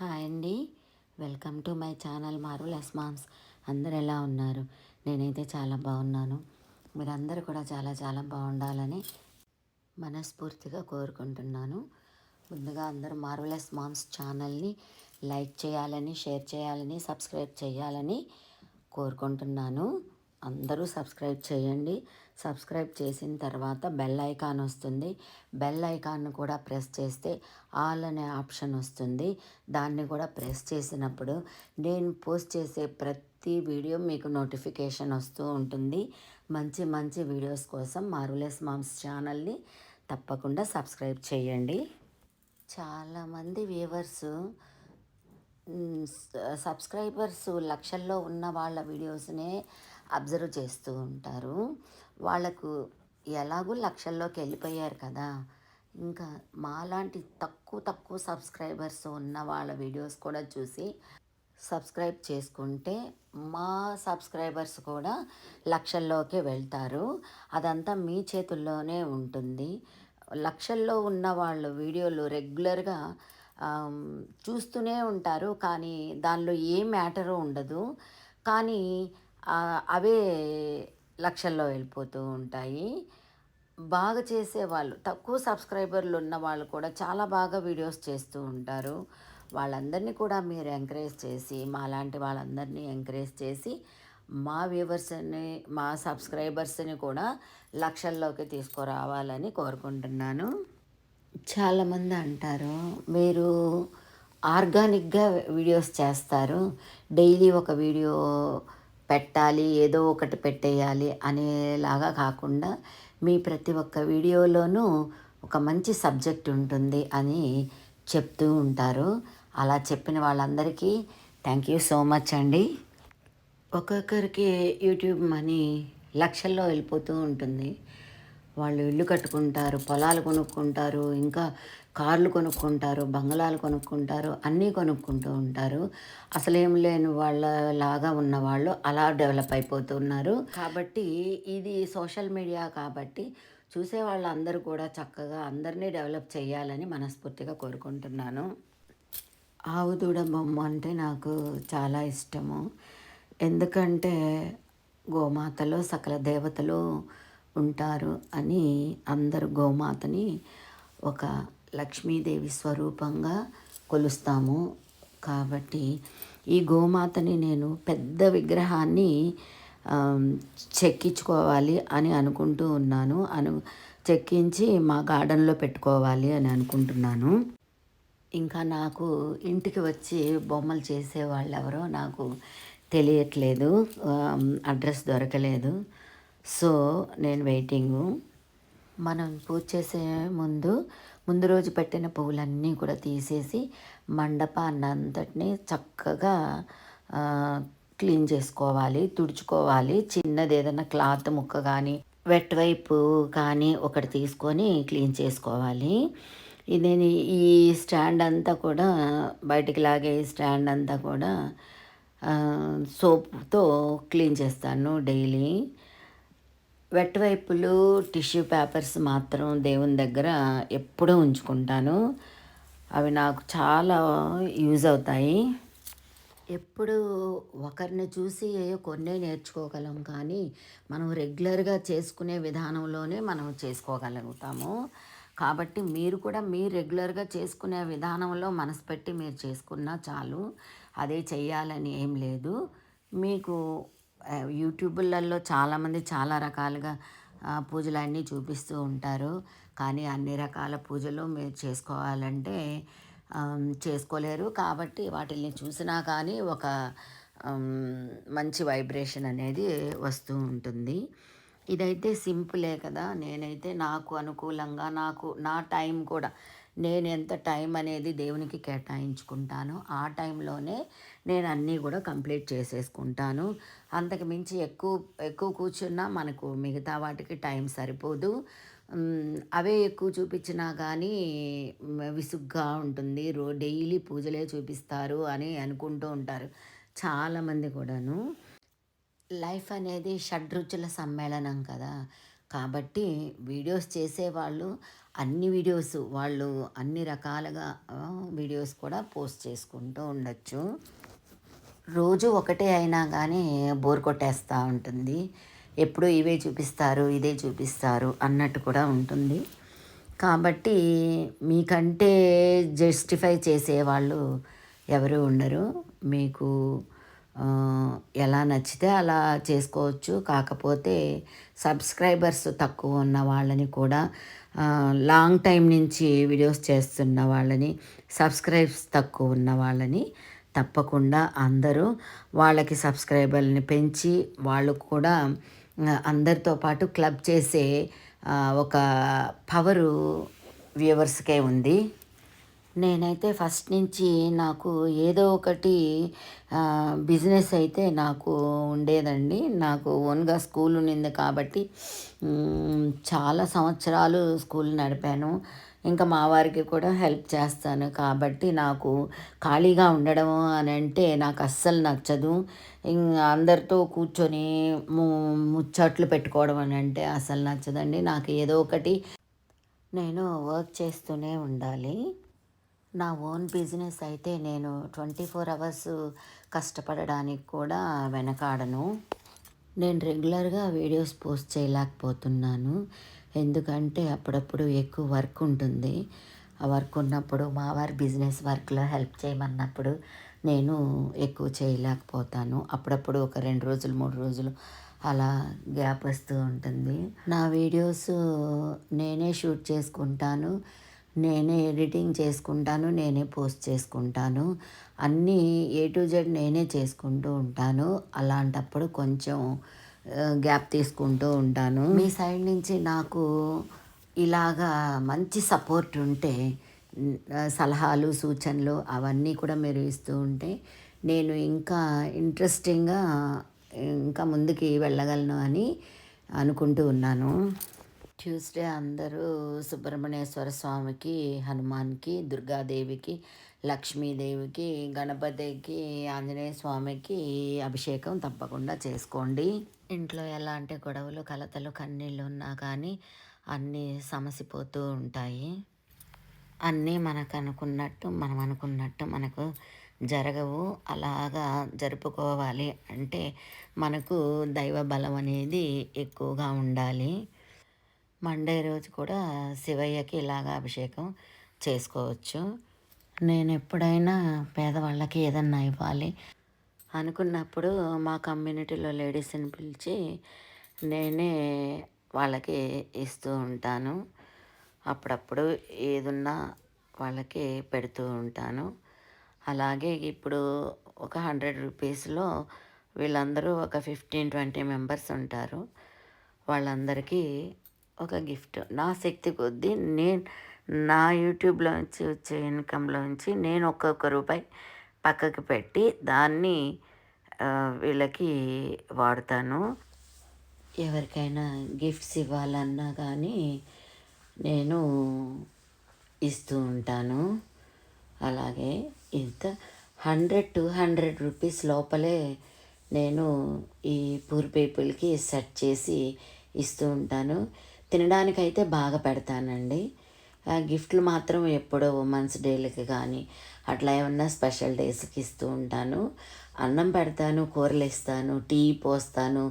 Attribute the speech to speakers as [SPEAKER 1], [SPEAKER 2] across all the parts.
[SPEAKER 1] Hi అండి. Welcome to my channel marvellous moms. అందరు ఎలా ఉన్నారు? నేనైతే చాలా బాగున్నాను. మీరందరూ కూడా చాలా చాలా బాగుండాలని మనస్ఫూర్తిగా కోరుకుంటున్నాను. ముందుగా అందరూ మార్వలస్ మామ్స్ ఛానల్ని లైక్ చేయాలని షేర్ చేయాలని సబ్స్క్రైబ్ చేయాలని కోరుకుంటున్నాను. అందరూ సబ్స్క్రైబ్ చేయండి. సబ్స్క్రైబ్ చేసిన తర్వాత బెల్ ఐకాన్ వస్తుంది. బెల్ ఐకాన్ కూడా ప్రెస్ చేస్తే ఆల్ అనే ఆప్షన్ వస్తుంది. దాన్ని కూడా ప్రెస్ చేసినప్పుడు నేను పోస్ట్ చేసే ప్రతి వీడియో మీకు నోటిఫికేషన్ వస్తూ ఉంటుంది. మంచి మంచి వీడియోస్ కోసం మార్వలెస్ మామ్స్ ఛానల్ని తప్పకుండా సబ్స్క్రైబ్ చేయండి. చాలామంది వ్యూవర్స్ సబ్స్క్రైబర్స్ లక్షల్లో ఉన్న వాళ్ళ వీడియోస్నే అబ్జర్వ్ చేస్తూ ఉంటారు. వాళ్ళకు ఎలాగూ లక్షల్లోకి వెళ్ళిపోయారు కదా. ఇంకా మాలాంటి తక్కువ తక్కువ సబ్స్క్రైబర్స్ ఉన్న వాళ్ళ వీడియోస్ కూడా చూసి సబ్స్క్రైబ్ చేసుకుంటే మా సబ్స్క్రైబర్స్ కూడా లక్షల్లోకి వెళ్తారు. అదంతా మీ చేతుల్లోనే ఉంటుంది. లక్షల్లో ఉన్న వాళ్ళ వీడియోలు రెగ్యులర్గా చూస్తూనే ఉంటారు. కానీ దానిలో ఏ మ్యాటరు ఉండదు. కానీ అవే లక్షల్లో వెళ్ళిపోతూ ఉంటాయి. బాగా చేసేవాళ్ళు తక్కువ సబ్స్క్రైబర్లు ఉన్న వాళ్ళు కూడా చాలా బాగా వీడియోస్ చేస్తూ ఉంటారు. వాళ్ళందరినీ కూడా మీరు ఎంకరేజ్ చేసి మా లాంటి వాళ్ళందరినీ ఎంకరేజ్ చేసి మా వ్యూవర్స్ని మా సబ్స్క్రైబర్స్ని కూడా లక్షల్లోకి తీసుకురావాలని కోరుకుంటున్నాను. చాలామంది అంటారు మీరు ఆర్గానిక్గా వీడియోస్ చేస్తారు. డైలీ ఒక వీడియో పెట్టాలి ఏదో ఒకటి పెట్టేయాలి అనేలాగా కాకుండా మీ ప్రతి ఒక్క వీడియోలోనూ ఒక మంచి సబ్జెక్ట్ ఉంటుంది అని చెప్తూ ఉంటారు. అలా చెప్పిన వాళ్ళందరికీ థ్యాంక్ యూ సో మచ్ అండి. ఒక్కొక్కరికి యూట్యూబ్ మనీ లక్షల్లో వెళ్ళిపోతూ ఉంటుంది. వాళ్ళు ఇల్లు కట్టుకుంటారు పొలాలు కొనుక్కుంటారు ఇంకా కార్లు కొనుక్కుంటారు బంగ్లాలు కొనుక్కుంటారు అన్నీ కొనుక్కుంటూ ఉంటారు. అసలేం లేని వాళ్ళ లాగా ఉన్న వాళ్ళు అలా డెవలప్ అయిపోతున్నారు. కాబట్టి ఇది సోషల్ మీడియా కాబట్టి చూసే వాళ్ళందరూ కూడా చక్కగా అందరినీ డెవలప్ చేయాలని మనస్ఫూర్తిగా కోరుకుంటున్నాను. ఆవు దూడ బొమ్మ అంటే నాకు చాలా ఇష్టము. ఎందుకంటే గోమాతలో సకల దేవతలు ఉంటారు అని అందరు గోమాతని ఒక లక్ష్మీదేవి స్వరూపంగా కొలుస్తాము. కాబట్టి ఈ గోమాతని నేను పెద్ద విగ్రహాన్ని చెక్కించుకోవాలి అని అనుకుంటూ ఉన్నాను. అను చెక్కించి మా గార్డెన్లో పెట్టుకోవాలి అని అనుకుంటున్నాను. ఇంకా నాకు ఇంటికి వచ్చి బొమ్మలు చేసే వాళ్ళు ఎవరో నాకు తెలియట్లేదు. అడ్రస్ దొరకలేదు. సో నేను వెయిటింగు. మనం పూజ చేసే ముందు ముందు రోజు పెట్టిన పువ్వులన్నీ కూడా తీసేసి మండపాన్ని అంతటిని చక్కగా క్లీన్ చేసుకోవాలి తుడుచుకోవాలి. చిన్నది ఏదైనా క్లాత్ ముక్క కానీ వెట్ వైపు కానీ ఒకటి తీసుకొని క్లీన్ చేసుకోవాలి. ఇది ఈ స్టాండ్ అంతా కూడా బయటికి లాగే స్టాండ్ అంతా కూడా సోప్తో క్లీన్ చేస్తాను డైలీ. వెట్ వైపులు టిష్యూ పేపర్స్ మాత్రం దేవుని దగ్గర ఎప్పుడూ ఉంచుకుంటాను. అవి నాకు చాలా యూజ్ అవుతాయి. ఎప్పుడు ఒకరిని చూసి కొన్ని నేర్చుకోగలం కానీ మనం రెగ్యులర్గా చేసుకునే విధానంలోనే మనం చేసుకోగలుగుతాము. కాబట్టి మీరు కూడా మీరు రెగ్యులర్గా చేసుకునే విధానంలో మనసు పెట్టి మీరు చేసుకున్నా చాలు. అదే చెయ్యాలని ఏం లేదు. మీకు యూట్యూబులలో చాలామంది చాలా రకాలుగా పూజలు అన్నీ చూపిస్తూ ఉంటారు. కానీ అన్ని రకాల పూజలు మీరు చేసుకోవాలంటే చేసుకోలేరు. కాబట్టి వాటిని చూసినా కానీ ఒక మంచి వైబ్రేషన్ అనేది వస్తూ ఉంటుంది. ఇదైతే సింపులే కదా. నేనైతే నాకు అనుకూలంగా నాకు నా టైం కూడా నేను ఎంత టైం అనేది దేవునికి కేటాయించుకుంటానో ఆ టైంలోనే నేను అన్నీ కూడా కంప్లీట్ చేసేసుకుంటాను. అంతకు మించి ఎక్కువ ఎక్కువ కూర్చున్నా మనకు మిగతా వాటికి టైం సరిపోదు. అవే ఎక్కువ చూపించినా కానీ విసుగ్గా ఉంటుంది. రో డైలీ పూజలే చూపిస్తారు అని అనుకుంటూ ఉంటారు. చాలామంది కూడాను. లైఫ్ అనేది షడ్రుచుల సమ్మేళనం కదా. కాబట్టి వీడియోస్ చేసేవాళ్ళు అన్ని వీడియోస్ వాళ్ళు అన్ని రకాలుగా వీడియోస్ కూడా పోస్ట్ చేసుకుంటూ ఉండొచ్చు. రోజు ఒకటే అయినా కానీ బోర్ కొట్టేస్తూ ఉంటుంది. ఎప్పుడు ఇవే చూపిస్తారు ఇదే చూపిస్తారు అన్నట్టు కూడా ఉంటుంది. కాబట్టి మీకంటే జస్టిఫై చేసేవాళ్ళు ఎవరు ఉండరు. మీకు ఎలా నచ్చితే అలా చేసుకోవచ్చు. కాకపోతే సబ్స్క్రైబర్స్ తక్కువ ఉన్న వాళ్ళని కూడా లాంగ్ టైం నుంచి వీడియోస్ చేస్తున్న వాళ్ళని సబ్స్క్రైబ్స్ తక్కువ ఉన్న వాళ్ళని తప్పకుండా అందరూ వాళ్ళకి సబ్స్క్రైబర్ని పెంచి వాళ్ళు కూడా అందరితో పాటు క్లబ్ చేసే ఒక పవరు వ్యూవర్స్కే ఉంది. నేనైతే ఫస్ట్ నుంచి నాకు ఏదో ఒకటి బిజినెస్ అయితే నాకు ఉండేదండి. నాకు ఓన్గా స్కూల్ ఉన్నింది కాబట్టి చాలా సంవత్సరాలు స్కూల్ నడిపాను. ఇంకా మా వారికి కూడా హెల్ప్ చేస్తాను. కాబట్టి నాకు ఖాళీగా ఉండడం అని అంటే నాకు అస్సలు నచ్చదు. అందరితో కూర్చొని ము ముచ్చట్లు పెట్టుకోవడం అని అంటే అసలు నచ్చదండి. నాకు ఏదో ఒకటి నేను వర్క్ చేస్తూనే ఉండాలి. నా ఓన్ బిజినెస్ అయితే నేను ట్వంటీ ఫోర్ అవర్స్ కష్టపడడానికి కూడా వెనకాడను. నేను రెగ్యులర్గా వీడియోస్ పోస్ట్ చేయలేకపోతున్నాను. ఎందుకంటే అప్పుడప్పుడు ఎక్కువ వర్క్ ఉంటుంది. ఆ వర్క్ ఉన్నప్పుడు మా వారి బిజినెస్ వర్క్లో హెల్ప్ చేయమన్నప్పుడు నేను ఎక్కువ చేయలేకపోతాను. అప్పుడప్పుడు ఒక రెండు రోజులు మూడు రోజులు అలా గ్యాప్ వస్తూ ఉంటుంది. నా వీడియోస్ నేనే షూట్ చేసుకుంటాను. నేనే ఎడిటింగ్ చేసుకుంటాను. నేనే పోస్ట్ చేసుకుంటాను. అన్నీ ఏ టు జెడ్ నేనే చేసుకుంటూ ఉంటాను. అలాంటప్పుడు కొంచెం గ్యాప్ తీసుకుంటూ ఉంటాను. మీ సైడ్ నుంచి నాకు ఇలాగా మంచి సపోర్ట్ ఉంటే సలహాలు సూచనలు అవన్నీ కూడా మీరు ఇస్తూ ఉంటే నేను ఇంకా ఇంట్రెస్టింగ్గా ఇంకా ముందుకి వెళ్ళగలను అని అనుకుంటూ ఉన్నాను. ట్యూస్డే అందరూ సుబ్రహ్మణ్యేశ్వర స్వామికి హనుమాన్కి దుర్గాదేవికి లక్ష్మీదేవికి గణపతికి ఆంజనేయ స్వామికి అభిషేకం తప్పకుండా చేసుకోండి. ఇంట్లో ఎలాంటి గొడవలు కలతలు కన్నీళ్ళు ఉన్నా కానీ అన్నీ సమసిపోతూ ఉంటాయి. అన్నీ మనకు అనుకున్నట్టు మనం అనుకున్నట్టు మనకు జరగవు. అలాగా జరుపుకోవాలి అంటే మనకు దైవ బలం అనేది ఎక్కువగా ఉండాలి. మండే రోజు కూడా శివయ్యకి ఇలాగా అభిషేకం చేసుకోవచ్చు. నేను ఎప్పుడైనా పేదవాళ్ళకి ఏదన్నా ఇవ్వాలి అనుకున్నప్పుడు మా కమ్యూనిటీలో లేడీస్ని పిలిచి నేనే వాళ్ళకి ఇస్తూ ఉంటాను. అప్పుడప్పుడు ఏదున్నా వాళ్ళకి పెడుతూ ఉంటాను. అలాగే ఇప్పుడు ఒక హండ్రెడ్ రూపీస్లో వీళ్ళందరూ ఒక ఫిఫ్టీన్ ట్వంటీ మెంబర్స్ ఉంటారు. వాళ్ళందరికీ ఒక గిఫ్ట్. నా శక్తి కొద్దీ నేను నా యూట్యూబ్లోంచి వచ్చే ఇన్కంలోంచి నేను ఒక్కొక్క రూపాయి పక్కకి పెట్టి దాన్ని వీళ్ళకి వాడతాను. ఎవరికైనా గిఫ్ట్స్ ఇవ్వాలన్నా కానీ నేను ఇస్తూ ఉంటాను. అలాగే ఇంత హండ్రెడ్ టూ హండ్రెడ్ రూపీస్ లోపలే నేను ఈ పూర్ పీపుల్కి సెట్ చేసి ఇస్తూ ఉంటాను. తినడానికైతే బాగా పెడతానండి. గిఫ్ట్లు మాత్రం ఎప్పుడో ఉమెన్స్ డేలకి కానీ అట్లా ఏమన్నా స్పెషల్ డేస్కి ఇస్తూ ఉంటాను. అన్నం పెడతాను కూరలు ఇస్తాను టీ పోస్తాను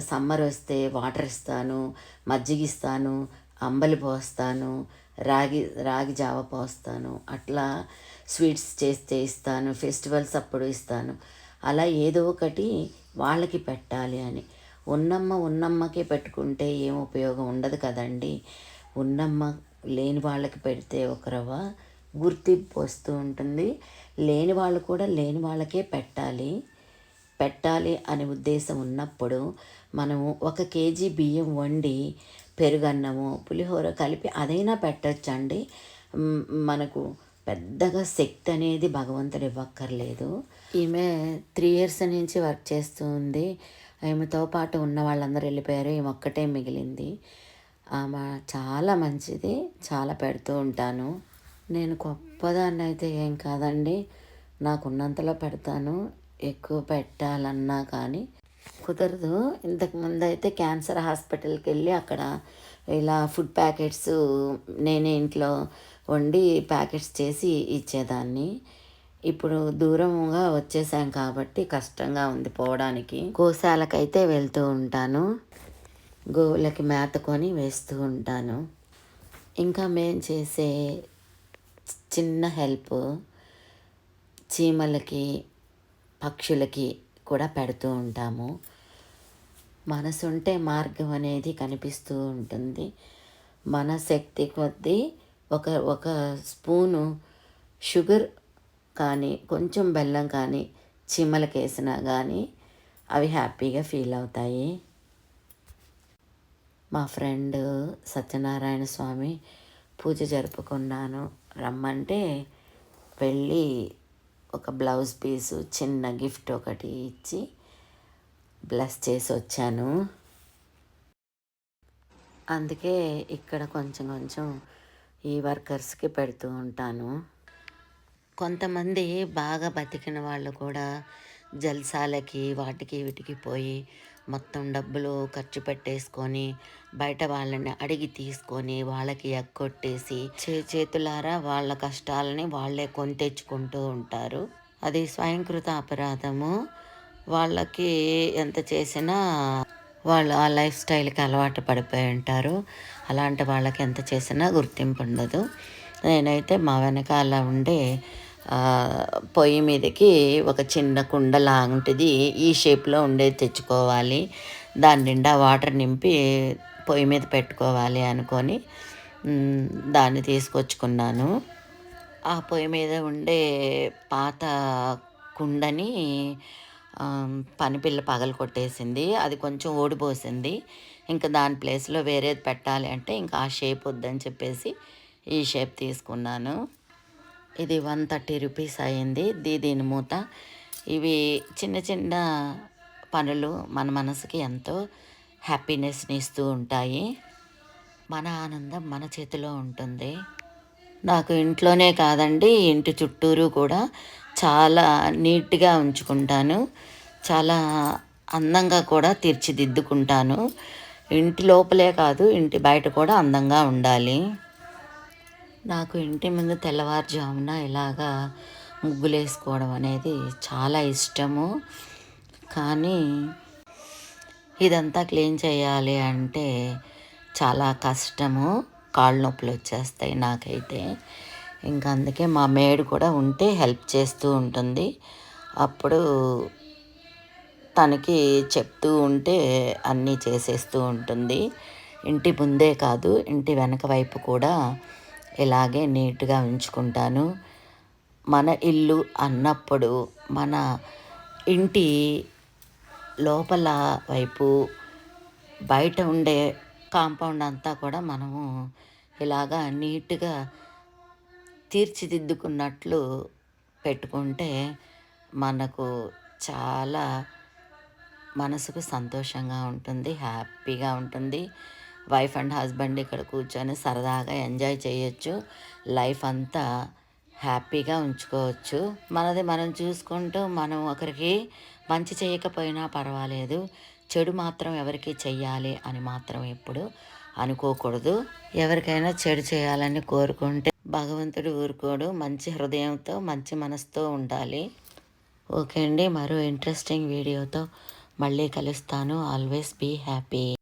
[SPEAKER 1] సమ్మర్ వస్తే వాటర్ ఇస్తాను మజ్జిగ ఇస్తాను అంబలి పోస్తాను రాగి రాగి జావ పోస్తాను అట్లా స్వీట్స్ చేస్తే ఇస్తాను ఫెస్టివల్స్ అప్పుడు ఇస్తాను. అలా ఏదో ఒకటి వాళ్ళకి పెట్టాలి అని. ఉన్నమ్మ ఉన్నమ్మకే పెట్టుకుంటే ఏం ఉపయోగం ఉండదు కదండి. ఉన్నమ్మ లేని వాళ్ళకి పెడితే ఒక రవ్వ గుర్తింపు వస్తూ ఉంటుంది. లేని వాళ్ళు కూడా లేని వాళ్ళకే పెట్టాలి. పెట్టాలి అనే ఉద్దేశం ఉన్నప్పుడు మనము ఒక కేజీ బియ్యం వండి పెరుగన్నము పులిహోర కలిపి అదైనా పెట్టచ్చండి. మనకు పెద్దగా శక్తి అనేది భగవంతుడు ఇవ్వక్కర్లేదు. ఈమె త్రీ ఇయర్స్ నుంచి వర్క్ చేస్తూ ఉంది. ఆమెతో పాటు ఉన్న వాళ్ళందరూ వెళ్ళిపోయారు. ఈమె ఒక్కటే మిగిలింది. ఆమె చాలా మంచిది. చాలా పెడుతూ ఉంటాను. నేను గొప్పదాన్ని అయితే ఏం కాదండి. నాకున్నంతలో పెడతాను. ఎక్కువ పెట్టాలన్నా కానీ కుదరదు. ఇంతకుముందు అయితే క్యాన్సర్ హాస్పిటల్కి వెళ్ళి అక్కడ ఇలా ఫుడ్ ప్యాకెట్స్ నేనే ఇంట్లో వండి ప్యాకెట్స్ చేసి ఇచ్చేదాన్ని. ఇప్పుడు దూరంగా వచ్చేసాం కాబట్టి కష్టంగా ఉంది పోవడానికి. గోశాలకైతే వెళ్తూ ఉంటాను. గోవులకి మేత కొని వేస్తూ ఉంటాను. ఇంకా మేము చేసే చిన్న హెల్ప్ చీమలకి పక్షులకి కూడా పెడుతూ ఉంటాము. మనసుంటే మార్గం అనేది కనిపిస్తూ ఉంటుంది. మన శక్తి కొద్దీ ఒక ఒక స్పూను షుగర్ కానీ కొంచెం బెల్లం కానీ చీమలకి వేసినా కానీ అవి హ్యాపీగా ఫీల్ అవుతాయి. మా ఫ్రెండ్ సత్యనారాయణ స్వామి పూజ జరుపుకున్నాను. రమ్మంటే వెళ్ళి ఒక బ్లౌజ్ పీసు చిన్న గిఫ్ట్ ఒకటి ఇచ్చి బ్లెస్ చేసి వచ్చాను. అందుకే ఇక్కడ కొంచెం కొంచెం ఈ వర్కర్స్కి పెడుతూ ఉంటాను. కొంతమంది బాగా బతికిన వాళ్ళు కూడా జల్సాలకి వాటికి వీటికి పోయి మొత్తం డబ్బులు ఖర్చు పెట్టేసుకొని బయట వాళ్ళని అడిగి తీసుకొని వాళ్ళకి ఎగ్గొట్టేసి చే చేతులారా వాళ్ళ కష్టాలని వాళ్ళే కొని తెచ్చుకుంటూ ఉంటారు. అది స్వయంకృత అపరాధము. వాళ్ళకి ఎంత చేసినా వాళ్ళు ఆ లైఫ్ స్టైల్కి అలవాటు పడిపోయి ఉంటారు. అలాంటి వాళ్ళకి ఎంత చేసినా గుర్తింపు ఉండదు. నేనైతే మా వెనకాల ఉండే పొయ్యి మీదకి ఒక చిన్న కుండ లాంటిది ఈ షేప్లో ఉండేది తెచ్చుకోవాలి. దాని నిండా వాటర్ నింపి పొయ్యి మీద పెట్టుకోవాలి అనుకొని దాన్ని తీసుకొచ్చుకున్నాను. ఆ పొయ్యి మీద ఉండే పాత కుండని పనిపిల్ల పగలు కొట్టేసింది. అది కొంచెం ఓడిపోసింది ఇంకా దాని ప్లేస్లో వేరేది పెట్టాలి అంటే ఇంకా ఆ షేప్ వద్దని చెప్పేసి ఈ షేప్ తీసుకున్నాను. ఇది వన్ థర్టీ రూపీస్ అయింది. దీ దీని మూత. ఇవి చిన్న చిన్న పనులు మన మనసుకి ఎంతో హ్యాపీనెస్ని ఇస్తూ ఉంటాయి. మన ఆనందం మన చేతిలో ఉంటుంది. నాకు ఇంట్లోనే కాదండి ఇంటి చుట్టూరు కూడా చాలా నీట్గా ఉంచుకుంటాను. చాలా అందంగా కూడా తీర్చిదిద్దుకుంటాను. ఇంటి లోపలే కాదు ఇంటి బయట కూడా అందంగా ఉండాలి. నాకు ఇంటి ముందు తెల్లవారుజామున ఇలాగా ముగ్గులు వేసుకోవడం అనేది చాలా ఇష్టము. కానీ ఇదంతా క్లీన్ చేయాలి అంటే చాలా కష్టము. కాళ్ళు నొప్పులు వచ్చేస్తాయి నాకైతే. ఇంకా అందుకే మా మేడ్ కూడా ఉంటే హెల్ప్ చేస్తూ ఉంటుంది. అప్పుడు తనకి చెప్తూ ఉంటే అన్నీ చేసేస్తూ ఉంటుంది. ఇంటి ముందే కాదు ఇంటి వెనక వైపు కూడా ఇలాగే నీట్గా ఉంచుకుంటాను. మన ఇల్లు అన్నప్పుడు మన ఇంటి లోపల వైపు బయట ఉండే కాంపౌండ్ అంతా కూడా మనము ఇలాగా నీట్గా తీర్చిదిద్దుకున్నట్లు పెట్టుకుంటే మనకు చాలా మనసుకు సంతోషంగా ఉంటుంది హ్యాపీగా ఉంటుంది. వైఫ్ అండ్ హస్బెండ్ ఇక్కడ కూర్చొని సరదాగా ఎంజాయ్ చేయొచ్చు. లైఫ్ అంతా హ్యాపీగా ఉంచుకోవచ్చు. మనది మనం చూసుకుంటూ మనం ఒకరికి మంచి చేయకపోయినా పర్వాలేదు. చెడు మాత్రం ఎవరికి చెయ్యాలి అని మాత్రం ఎప్పుడు అనుకోకూడదు. ఎవరికైనా చెడు చేయాలని కోరుకుంటే భగవంతుడు ఊరుకోడు. మంచి హృదయంతో మంచి మనసుతో ఉండాలి. ఓకే అండి. మరో ఇంట్రెస్టింగ్ వీడియోతో మళ్ళీ కలుస్తాను. Always be happy.